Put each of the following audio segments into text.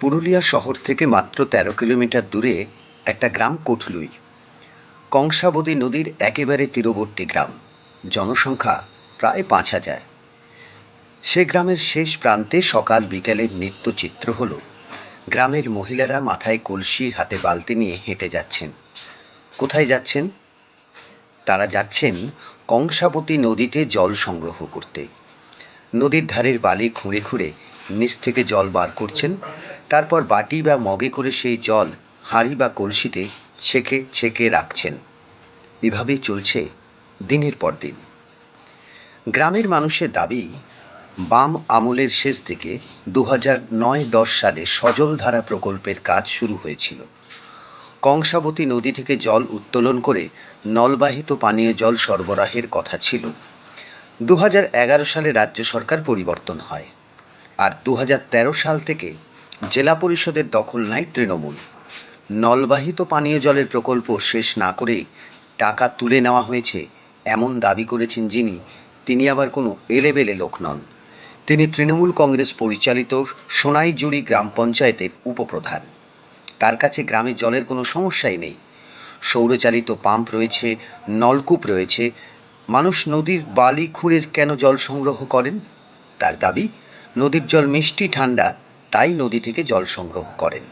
পুরুলিয়া শহর থেকে মাত্র তেরো কিলোমিটার দূরে একটা গ্রাম কোটলুই। কংসাবতী নদীর একেবারে তীরবর্তী গ্রাম। জনসংখ্যা প্রায় পাঁচ হাজার। সে গ্রামের শেষ প্রান্তে সকাল বিকেলের নিত্য চিত্র হল। গ্রামের মহিলারা মাথায় কলসি, হাতে বালতি নিয়ে হেঁটে যাচ্ছেন। কোথায় যাচ্ছেন? তারা যাচ্ছেন কংসাবতী নদীতে জল সংগ্রহ করতে। নদীর ধারের বালি খুঁড়ে খুঁড়ে নিচ থেকে জল বার করছেন। তারপর বাটি বা মগে করে সেই জল হাঁড়ি বা কলসিতে ছেঁকে ছেঁকে রাখছেন। এভাবেই চলছে দিনের পর দিন। গ্রামের মানুষের দাবি, বাম আমলের শেষ দিকে দু হাজার নয় দশ সালে সজলধারা প্রকল্পের কাজ শুরু হয়েছিল। কংসাবতী নদী থেকে জল উত্তোলন করে নলবাহিত পানীয় জল সরবরাহের কথা ছিল। দু সালে রাজ্য সরকার পরিবর্তন হয় আর দু হাজার তেরো সাল থেকে জেলা পরিষদের দখল নাই তৃণমূল। নলবাহিত পানীয় জলের প্রকল্প শেষ না করে টাকা তুলে নেওয়া হয়েছে এমন দাবি করেছেন যিনি, তিনি আবার কোনো এলেবেলে লোক নন। তিনি তৃণমূল কংগ্রেস পরিচালিত সোনাইজুড়ি গ্রাম পঞ্চায়েতের উপপ্রধান। তার কাছে গ্রামে জলের কোনো সমস্যাই নেই। সৌরচালিত পাম্প রয়েছে, নলকূপ রয়েছে মানুষ নদীর বালি খুঁড়ে কেন জল সংগ্রহ করেন? তার দাবি, নদীর জল মিষ্টি, ঠান্ডা, তাই নদী থেকে জল সংগ্রহ করেন।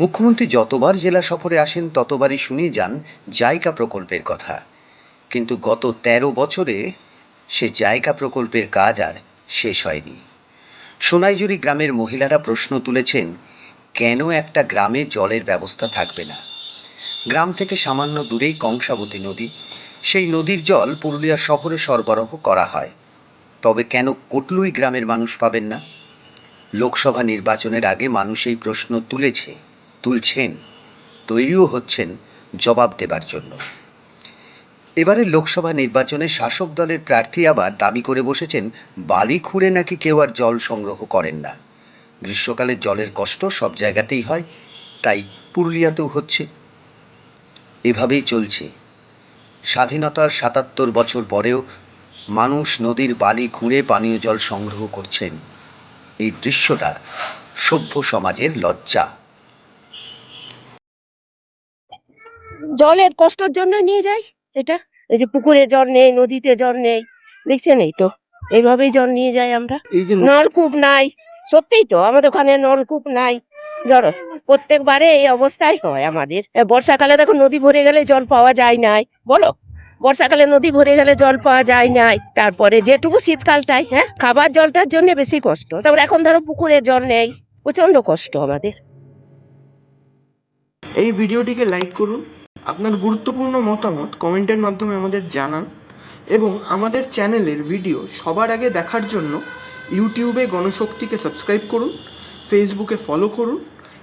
মুখ্যমন্ত্রী যতবার জেলা সফরে আসেন, ততবারই শুনিয়ে যান জায়গা প্রকল্পের কথা। কিন্তু গত তেরো বছরে সে জায়গা প্রকল্পের কাজ আর শেষ হয়নি। সোনাইজুড়ি গ্রামের মহিলারা প্রশ্ন তুলেছেন, কেন একটা গ্রামে জলের ব্যবস্থা থাকবে না? গ্রাম থেকে সামান্য দূরেই কংসাবতী নদী। সেই নদীর জল পুরুলিয়া শহরে সরবরাহ করা হয়। তবে কেন কটলুই গ্রামের মানুষ পাবেন না? লোকসভা নির্বাচনের আগে মানুষ এই প্রশ্ন তুলেছে, তুলছেন, তৈরিও হচ্ছেন জবাব দেবার জন্য। এবারের লোকসভা নির্বাচনে শাসক দলের প্রার্থী আবার দাবি করে বসেছেন বালি খুঁড়ে নাকি কেউ আর জল সংগ্রহ করেন না। গ্রীষ্মকালে জলের কষ্ট সব জায়গাতেই হয়, তাই পুরুলিয়াতেও হচ্ছে। এভাবেই চলছে। স্বাধীনতার সাতাত্তর বছর পরেও মানুষ নদীর বালি খুঁড়ে পানীয় জল সংগ্রহ করছেন। এই দৃশ্যটা সভ্য সমাজের লজ্জা। জলের কষ্টের জন্য নিয়ে যাই এটা? এই যে পুকুরে জল নেই নদীতে জল নেই দেখছেন এই তো? এইভাবেই জল নিয়ে যাই আমরা। এই যে নলকূপ নাই সত্যিই তো আমাদের ওখানে নলকূপ নাই। জড় প্রত্যেকবারে এই অবস্থাই হয় আমাদের। বর্ষাকালে দেখো নদী ভরে গেলে জল পাওয়া যায় নাই, বলো? বর্ষাকালে নদী ভরে গেলে জল পাওয়া যায় নাই, তারপরে যেটুকু শীতকালটাই হ্যাঁ? খাবার জলটার জন্য বেশি কষ্ট। তারপর এখন ধরো পুকুরে জল নেই প্রচণ্ড কষ্ট আমাদের। এই ভিডিওটিকে লাইক করুন, আপনার গুরুত্বপূর্ণ মতামত কমেন্টের মাধ্যমে আমাদের জানান, এবং আমাদের চ্যানেলের ভিডিও সবার আগে দেখার জন্য ইউটিউবে গণশক্তিকে সাবস্ক্রাইব করুন, ফেসবুকে ফলো করুন